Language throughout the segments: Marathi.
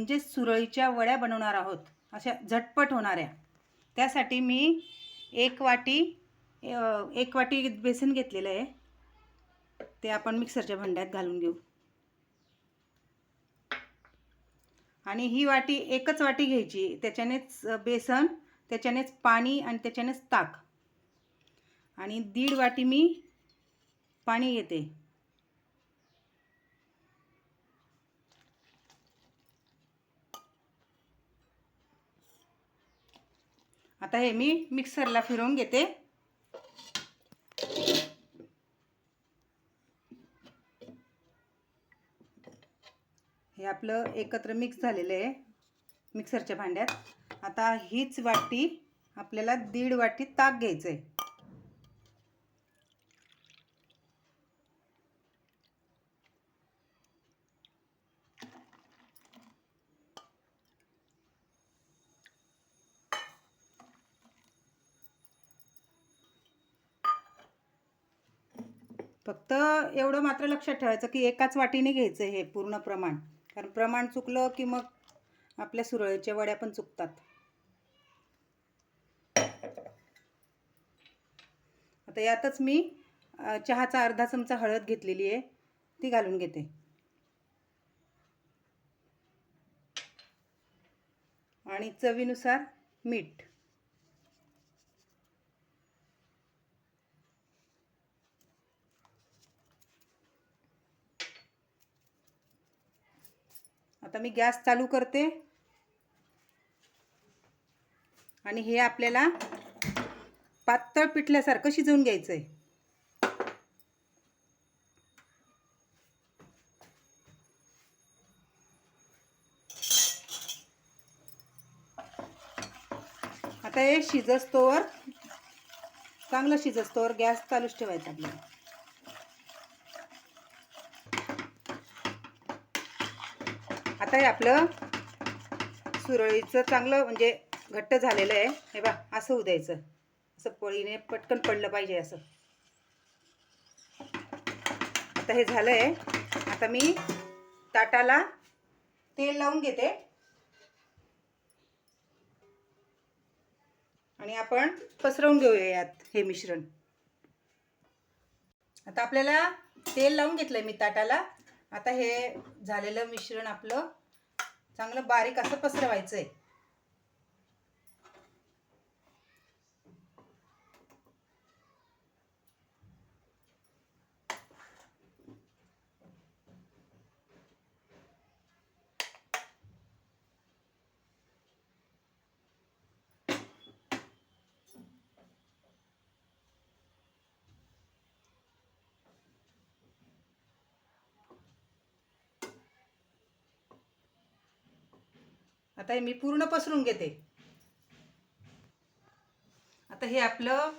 म्हणजे सुरळीच्या वड्या बनवणार आहोत. अशा झटपट होणाऱ्या. त्यासाठी मी एक वाटी एक वाटी बेसन घेतलेलं आहे. ते आपण मिक्सरच्या भांड्यात घालून घेऊ. आणि ही वाटी एकच वाटी घ्यायची. त्याच्यानेच बेसन त्याच्यानेच पाणी आणि त्याच्यानेच ताक. आणि दीड वाटी मी पाणी घेते. आता हे मी मिक्सरला फिरवून घेते. हे आपलं एकत्र मिक्स झालेलं आहे मिक्सरच्या भांड्यात. आता हीच वाटी आपल्याला दीड वाटी ताक घ्यायचं आहे फक्त एवढं मात्र लक्षात ठेवायचं की एकाच वाटीने घ्यायचं हे पूर्ण प्रमाण. कारण प्रमाण चुकलं की मग आपल्या सुरळीच्या वड्या पण चुकतात. आता यातच मी चहाचा अर्धा चमचा हळद घेतलेली आहे. ती घालून घेते. आणि चवीनुसार मीठ. आता मी गॅस चालू करते. आणि हे आपल्याला पातळ पिठल्यासारखं शिजवून घ्यायचं आहे आता हे शिजस्तोवर चांगलं शिजस्तोवर गॅस चालूच ठेवायचा आपल्याला. आता हे आपलं सुरळीचं चांगलं म्हणजे घट्ट झालेलं आहे. हे बा असं होऊ द्यायचं. असं पळीने पटकन पडलं पाहिजे असं. आता हे झालं आहे आता मी ताटाला तेल लावून घेते. आणि आपण पसरवून घेऊया यात हे मिश्रण. आता आपल्याला तेल लावून घेतलंय मी ताटाला. आता हे झालेलं मिश्रण आपलं चांगलं बारीक असं पसरवायचं आहे आता हे मी पूर्ण पसरून घेते. आता हे आपलं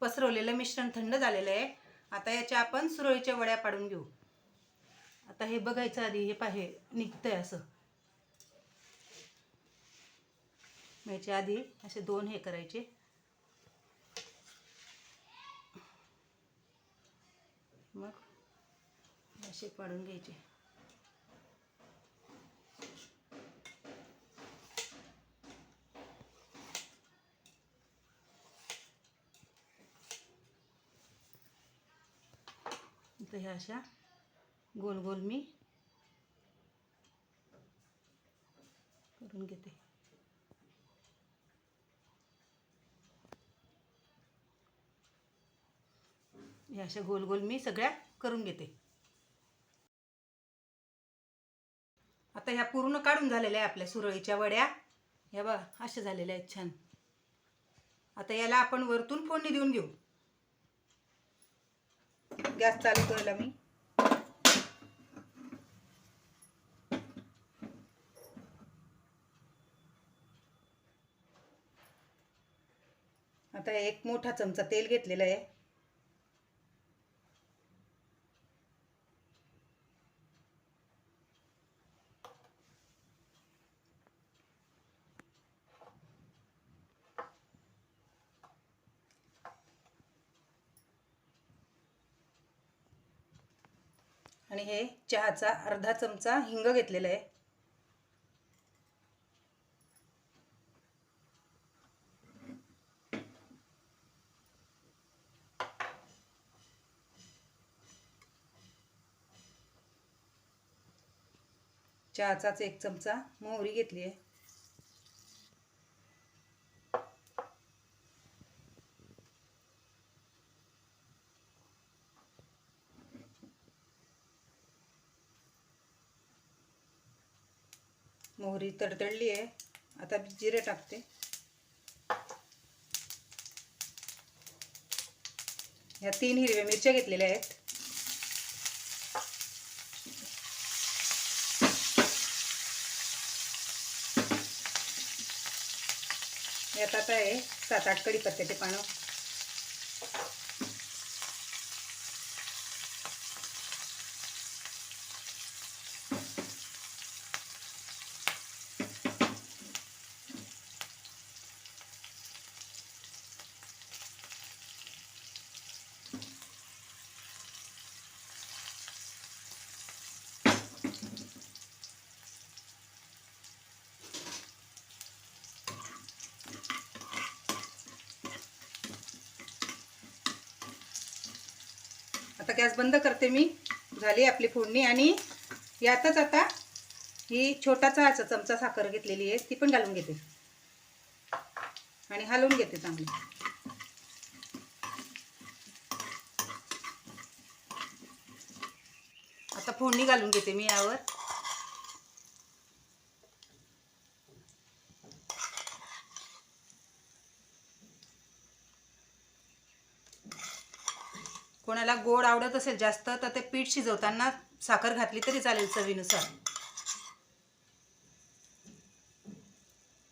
पसरवलेलं मिश्रण थंड झालेलं आहे. आता याच्या आपण सुरळीच्या वड्या पाडून घेऊ. आता हे बघायचं आधी हे पाहे निघतंय असं. याच्या आधी असे दोन हे करायचे. मग असे पाडून घ्यायचे. तर ह्या अशा. गोल गोल मी करून घेते. ह्या अशा गोल गोल मी सगळ्या करून घेते. आता ह्या पूर्ण काढून झालेल्या आहे आपल्या सुरळीच्या वड्या. ह्या बघा अशा झालेल्या आहेत छान. आता याला आपण वरतून फोडणी देऊन घेऊ. गॅस चालू करायला मी. आता एक मोठा चमचा तेल घेतलेला आहे. आणि हे चहाचा अर्धा चमचा हिंग घेतलेला आहे. चहाचाच एक चमचा मोहरी घेतली आहे. मोहरी तडतडली आहे. आता मी जिरे टाकते. ह्या तीन हिरव्या मिरच्या घेतलेल्या आहेत. यात आता आहे सात आठ कढीपत्त्याचे पानं. आता गॅस बंद करते मी. झाली आपली फोडणी आणि यातच आता ही छोटा चहाचा चमचा साखर घेतलेली आहे ती पण घालून घेते. आणि हलवून घेते चांगली. आता फोडणी घालून घेते मी यावर. कोणाला गोड आवडत असेल जास्त तर ते पीठ शिजवताना साखर घातली तरी चालेल चवीनुसार.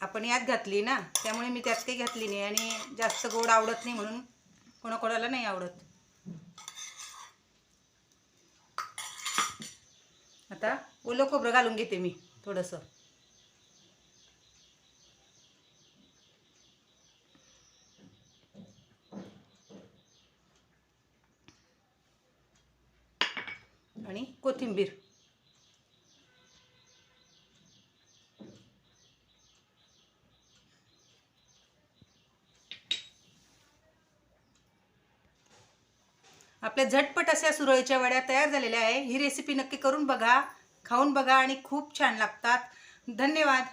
आपण यात घातली ना त्यामुळे मी त्यात काही घातली नाही आणि जास्त गोड आवडत नाही म्हणून कोणाकोणाला नाही आवडत. आता ओलं खोबरं घालून घेते मी थोडंसं. आणि कोथिंबीर. आपल्या झटपट अशा सुरळीच्या वड्या तयार झालेल्या आहे. ही रेसिपी नक्की करून बघा खाऊन बघा आणि खूप छान लागतात. धन्यवाद.